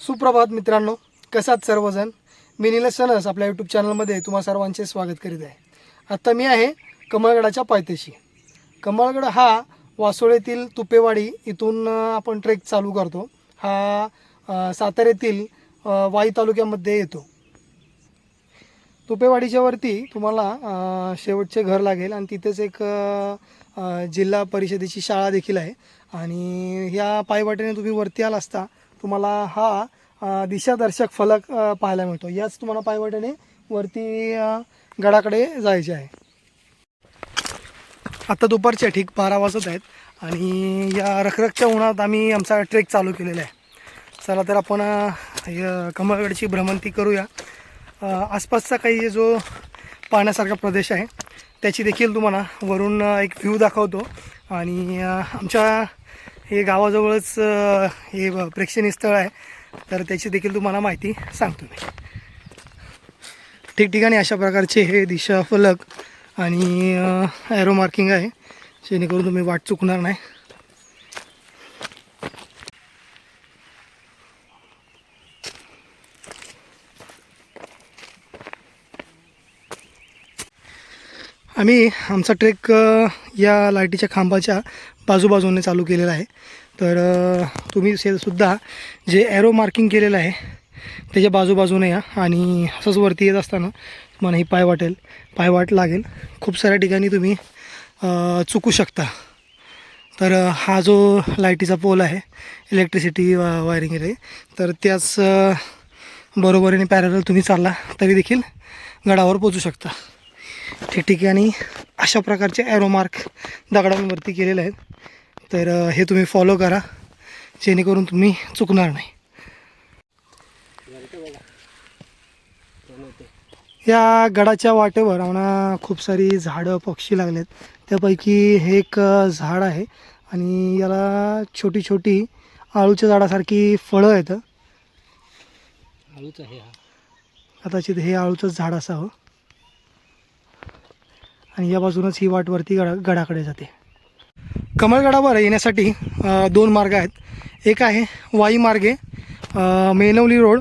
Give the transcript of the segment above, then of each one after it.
सुप्रभात मित्रांनो कसात सर्वजण? मी निलेश सनस आपल्या यूट्यूब चॅनलमध्ये तुम्हा सर्वांचे स्वागत करीत आहे. आत्ता मी आहे कमळगडाच्या पायथ्याशी. कमळगड हा वासोळेतील तुपेवाडी इथून आपण ट्रेक चालू करतो. हा साताऱ्यातील वाई तालुक्यामध्ये येतो. तुपेवाडीच्या वरती तुम्हाला शेवटचे घर लागेल आणि तिथेच एक जिल्हा परिषदेची शाळा देखील आहे. आणि ह्या पायवाटेने तुम्ही वरती आला असता तुम्हाला हा दिशादर्शक फलक पाहायला मिळतो. याच तुम्हाला पायवाट्याने वरती गडाकडे जायचे आहे. आता दुपारच्या ठीक बारा वाजत आहेत आणि या रखरखच्या उन्हात आम्ही आमचा ट्रेक चालू केलेला आहे. चला तर आपण कमळगडची भ्रमंती करूया. आसपासचा काही जो पाहण्यासारखा प्रदेश आहे त्याची देखील तुम्हाला वरून एक व्ह्यू दाखवतो. आणि आमच्या हे गावाजवळच हे प्रेक्षणीय स्थळ आहे. तर त्याची देखील तुम्हाला माहिती सांगतो मी. ठिकठिकाणी अशा प्रकारचे हे दिशा फलक आणि ॲरो मार्किंग आहे जेणेकरून तुम्ही वाट चुकणार नाही. आम्ही आमचा ट्रेक या लाईटीच्या खांबाच्या बाजूबाजूने चालू केलेला आहे. तर तुम्ही से सुद्धा जे ॲरो मार्किंग केलेलं आहे त्याच्या बाजूबाजूने या आणि असंच वरती येत असताना तुम्हाला ही पाय वाटेल पाय वाट लागेल. खूप साऱ्या ठिकाणी तुम्ही चुकू शकता. तर हा जो लाईटीचा पोल आहे इलेक्ट्रिसिटी वायरिंग आहे तर त्याच बरोबरीने पॅरल तुम्ही चालला तरी देखील गडावर पोचू शकता. ठिकठिकाणी अशा प्रकारचे ॲरो मार्क दगडांवरती केलेले आहेत. तर हे तुम्ही फॉलो करा जेणेकरून तुम्ही चुकणार नाही. या गडाच्या वाटेवर आम्हाला खूप सारी झाडं पक्षी लागलेत. त्यापैकी हे एक झाड आहे आणि याला छोटी छोटी आळूच्या झाडासारखी फळं आहेत. आळूच आहे हा. कदाचित हे आळूचंच झाड असावं. आणि या बाजूनच ही वाट वरती गडा गडाकडे जाते. कमळगडावर येण्यासाठी दोन मार्ग आहेत. एक आहे वाई मार्गे मेनवली रोड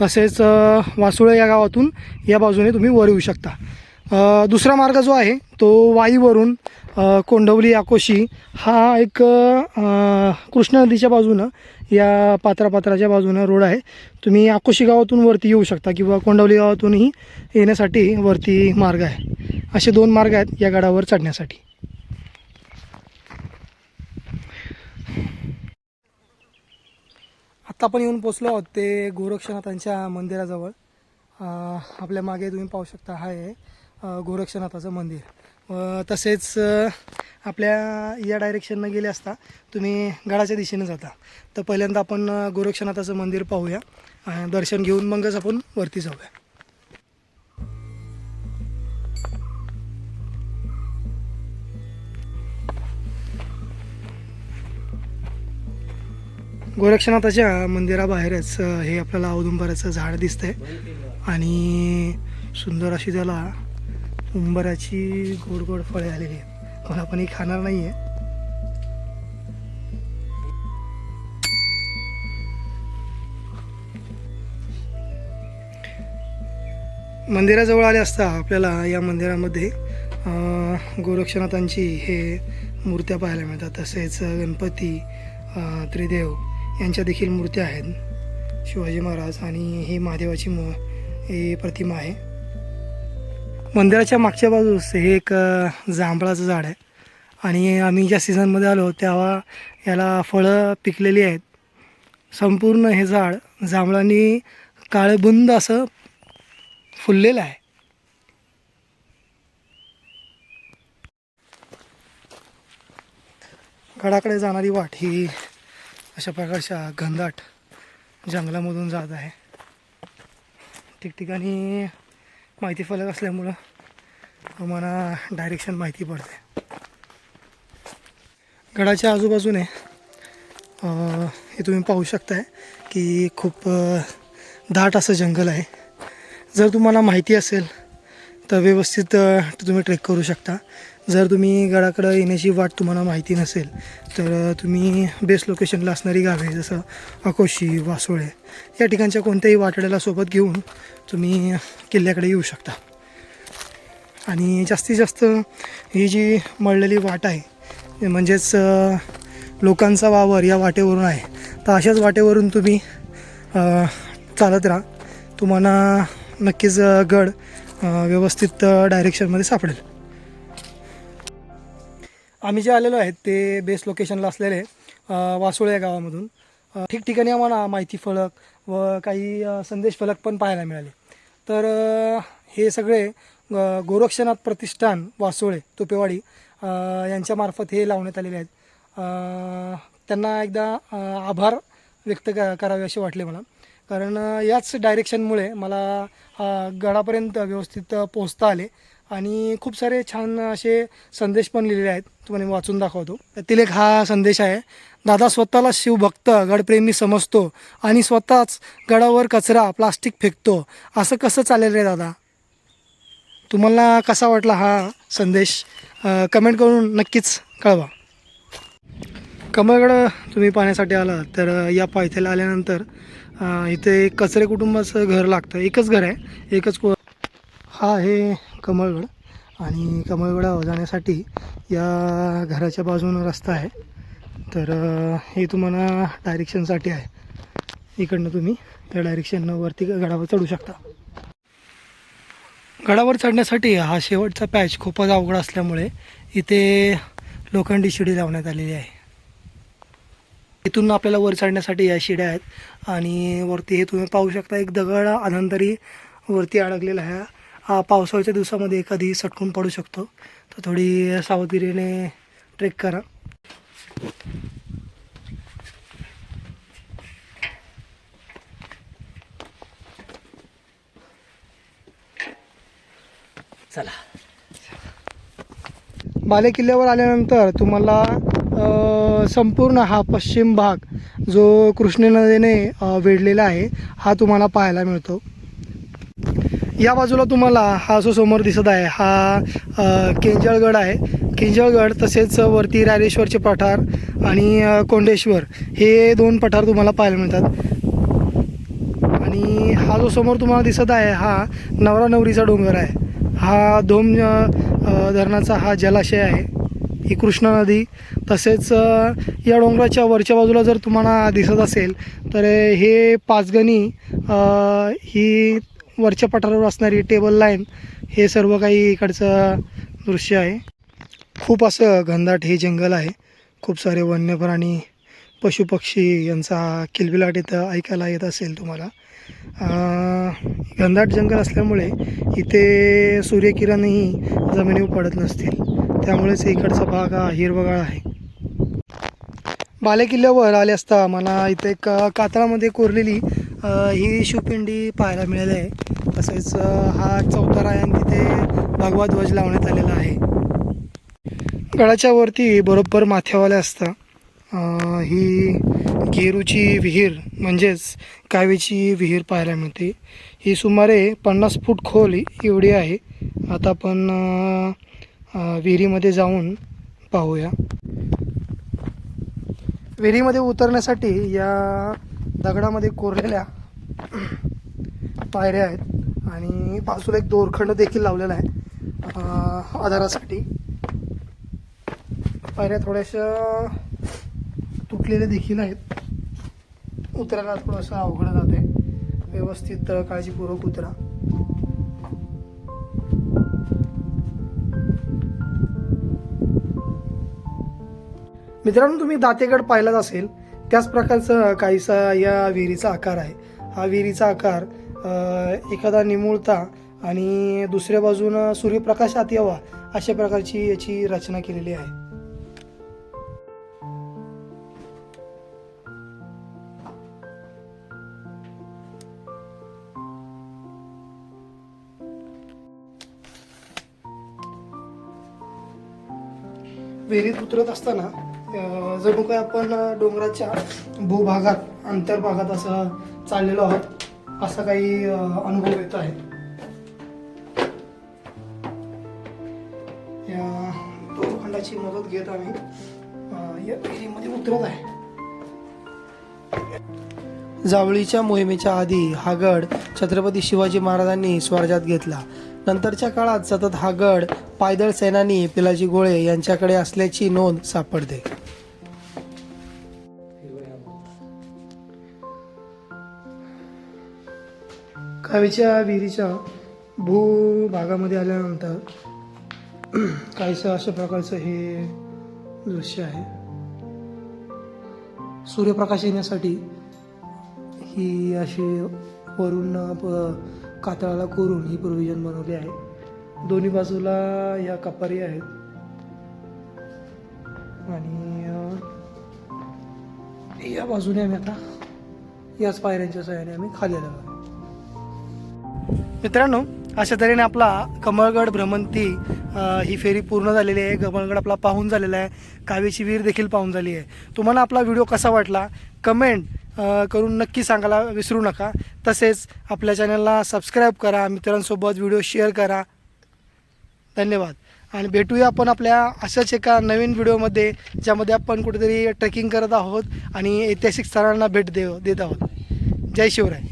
तसेच वासुळे या गावातून या बाजूने तुम्ही वर येऊ शकता. दुसरा मार्ग जो आहे तो वाईवरून कोंडवली आकोशी हा एक कृष्णा नदीच्या बाजूनं या पात्रापात्राच्या बाजूनं रोड आहे. तुम्ही आकोशी गावातून वरती येऊ शकता किंवा कोंडवली गावातूनही येण्यासाठी वरती मार्ग आहे. असे दोन मार्ग आहेत या गडावर चढण्यासाठी. आत्ता आपण येऊन पोचलो आहोत ते गोरक्षनाथांच्या मंदिराजवळ. आपल्या मागे तुम्ही पाहू शकता हा आहे गोरक्षनाथाचं मंदिर. तसेच आपल्या या डायरेक्शननं गेले असता तुम्ही गडाच्या दिशेने जाता. तर पहिल्यांदा आपण गोरक्षनाथाचं मंदिर पाहूया. दर्शन घेऊन मगच आपण वरती जाऊया. गोरक्षनाथाच्या मंदिराबाहेरच हे आपल्याला औदुंबराचं झाड दिसतंय. आणि सुंदर अशी त्याला उंबराची गोड गोड फळे आलेली आहेत. पण आपण ही खाणार नाही आहे मंदिराजवळ आले असता आपल्याला या मंदिरामध्ये गोरक्षनाथांची हे मूर्त्या पाहायला मिळतात. तसेच गणपती त्रिदेव यांच्या देखील मूर्त्या आहेत. शिवाजी महाराज आणि ही महादेवाची मू ही प्रतिमा आहे. मंदिराच्या मागच्या बाजूस हे एक जांभळाचं झाड आहे. आणि आम्ही ज्या सीझनमध्ये आलो तेव्हा याला फळं पिकलेली आहेत. संपूर्ण हे झाड जांभळांनी काळबुंद असं फुललेलं आहे. गडाकडे जाणारी वाट ही अशा प्रकारच्या घनदाट जंगलामधून जात आहे. ठिकठिकाणी माहिती फलक असल्यामुळं आम्हाला डायरेक्शन माहिती पडते. गडाच्या आजूबाजूने हे तुम्ही पाहू शकताय की खूप दाट असं जंगल आहे. जर तुम्हाला माहिती असेल तर व्यवस्थित तुम्ही ट्रेक करू शकता. जर तुम्ही गडाकडं येण्याची वाट तुम्हाला माहिती नसेल तर तुम्ही बेस्ट लोकेशनला असणारी गावे जसं अकोशी वासोळे या ठिकाणच्या कोणत्याही वाटड्याला सोबत घेऊन तुम्ही किल्ल्याकडे येऊ शकता. आणि जास्तीत जास्त ही जी मळलेली वाट आहे म्हणजेच लोकांचा वावर या वाटेवरून आहे. तर अशाच वाटेवरून तुम्ही चालत राहा. तुम्हाला नक्कीच गड व्यवस्थित डायरेक्शनमध्ये सापडेल. आम्ही जे आलेलो आहेत ते बेस लोकेशनला असलेले वासोळे या गावामधून. ठिकठिकाणी आम्हाला माहिती फलक व काही संदेश फलक पण पाहायला मिळाले. तर हे सगळे गोरक्षनाथ प्रतिष्ठान वासोळे तुपेवाडी यांच्यामार्फत हे लावण्यात आलेले आहेत. त्यांना एकदा आभार व्यक्त क करावे असे वाटले मला. कारण याच डायरेक्शनमुळे मला गडापर्यंत व्यवस्थित पोहोचता आले. आणि खूप सारे छान असे संदेश पण लिहिलेले आहेत. तुम्हाला वाचून दाखवतो. त्यातील एक हा संदेश आहे. दादा स्वतःला शिवभक्त गडप्रेमी समजतो आणि स्वतःच गडावर कचरा प्लास्टिक फेकतो. असं कसं चालेल रे दादा? तुम्हाला कसा वाटला हा संदेश? कमेंट करून नक्कीच कळवा. कमळगड तुम्ही पाहण्यासाठी आला तर या पायथ्याला आल्यानंतर इथे एक कचरे कुटुंबाचं घर लागतं. एकच घर आहे. एकच को हा आहे कमळगड. आणि कमळगडावर जाण्यासाठी या घराच्या बाजूनं रस्ता आहे. तर हे तुम्हाला डायरेक्शनसाठी आहे. इकडनं तुम्ही त्या डायरेक्शननं वरती गडावर चढू शकता. गडावर चढण्यासाठी हा शेवटचा पॅच खूपच अवघड असल्यामुळे इथे लोखंडी शिडी लावण्यात आलेली आहे. इथून आपल्याला वर चढण्यासाठी या शिड्या आहेत. आणि वरती हे तुम्ही पाहू शकता एक दगड अनंतरी वरती अडकलेला आहे. हा पावसाळ्याच्या दिवसामध्ये एखादी सटकून पडू शकतो. तर थोडी सावधगिरीने ट्रेक करा. चला. बाले किल्ल्यावर आल्यानंतर तुम्हाला संपूर्ण हा पश्चिम भाग जो कृष्णे नदीने वेढलेला आहे हा तुम्हाला पाहायला मिळतो. या बाजूला तुम्हाला हा जो समोर दिसत आहे हा केंजळगड आहे. केंजळगड तसेच वरती रायरेश्वरचे पठार आणि कोंडेश्वर हे दोन पठार तुम्हाला पाहायला मिळतात. आणि हा जो समोर तुम्हाला दिसत आहे हा नवरा नवरीचा डोंगर आहे. हा धोम धरणाचा हा जलाशय आहे. ही कृष्णा नदी तसेच या डोंगराच्या वरच्या बाजूला जर तुम्हाला दिसत असेल तर हे पाचगणी ही वरच्या पठारावर असणारी टेबल लाईन हे सर्व काही इकडचं दृश्य आहे. खूप असं घनदाट हे जंगल आहे. खूप सारे वन्य प्राणी पशुपक्षी यांचा किलबिलाट इथं ऐकायला येत असेल तुम्हाला. घनदाट जंगल असल्यामुळे इथे सूर्यकिरणही जमिनीवर पडत नसतील. त्यामुळेच इकडचा भाग हा हिरवगाळ आहे. बालेकिल्ल्यावर आले असता मला इथे एक कातळामध्ये कोरलेली ही शिवपिंडी पाहायला मिळाली आहे. तसेच हा चौतारा आहे आणि तिथे भगवा ध्वज लावण्यात आलेला आहे. गडाच्या वरती बरोबर माथ्यावाले असता. ही गेरूची विहीर म्हणजेच कावेची विहीर पाहायला मिळते. ही सुमारे पन्नास फूट खोल एवढी आहे. आता आपण विहिरीमध्ये जाऊन पाहूया. विहिरीमध्ये उतरण्यासाठी या दगडामध्ये कोरलेल्या पायऱ्या आहेत आणि बाजूला एक दोरखंड देखील लावलेला आहे. आधारासाठी. पायऱ्या थोड्याशा तुटलेल्या देखील आहेत. उतरायला थोडंसं अवघड जाते व्यवस्थित काळजीपूर्वक उतरा. मित्रांनो तुम्ही दातेगड पाहिलाच असेल. त्याच प्रकारचं काहीसा या विहिरीचा आकार आहे. हा विहिरीचा आकार एखादा निमुळता आणि दुसऱ्या बाजूनं सूर्यप्रकाश आत यावा अशा प्रकारची याची रचना केलेली आहे. विहिरीत उतरत असताना जणू काय आपण डोंगराच्या भूभागात अंतर्भागात असं चाललेलो आहोत असा काही अनुभव येत आहे? या भूखंडाची मदत घेत आम्ही या विहिरीमध्ये उतरत आहे. जावळीच्या मोहिमेच्या आधी हा गड छत्रपती शिवाजी महाराजांनी स्वारजात घेतला. नंतरच्या काळात सतत हा गड पायदळ सेनानी पिलाजी गोळे यांच्याकडे असल्याची नोंद सापडते. कावीच्या विहिरीच्या भूभागामध्ये आल्यानंतर काहीसं अशा प्रकारचं हे दृश्य आहे. सूर्यप्रकाश येण्यासाठी ही अशी वरून प- कातळाला कोरून ही प्रोव्हिजन बनवली आहे. दोन्ही बाजूला या कपारी आहेत. आणि या बाजूने आम्ही आता याच पायऱ्यांच्या सहाय्याने आम्ही खाली आलेलो मित्रांनो अशा तऱ्हेने आपला कमळगड भ्रमंती ही फेरी पूर्ण झालेली आहे. कमळगड आपला पाहून झालेला आहे. कावेची विहीर देखील पाहून झाली आहे. तुम्हाला आपला व्हिडिओ कसा वाटला? कमेंट करून नक्की सांगायला विसरू नका. तसेच आपल्या चॅनलला सबस्क्राईब करा. मित्रांसोबत व्हिडिओ शेअर करा. धन्यवाद. आणि भेटूया आपण आपल्या अशाच एका नवीन व्हिडिओमध्ये ज्यामध्ये आपण कुठेतरी ट्रेकिंग करत आहोत आणि ऐतिहासिक स्थळांना भेट देव देत आहोत. जय शिवराय.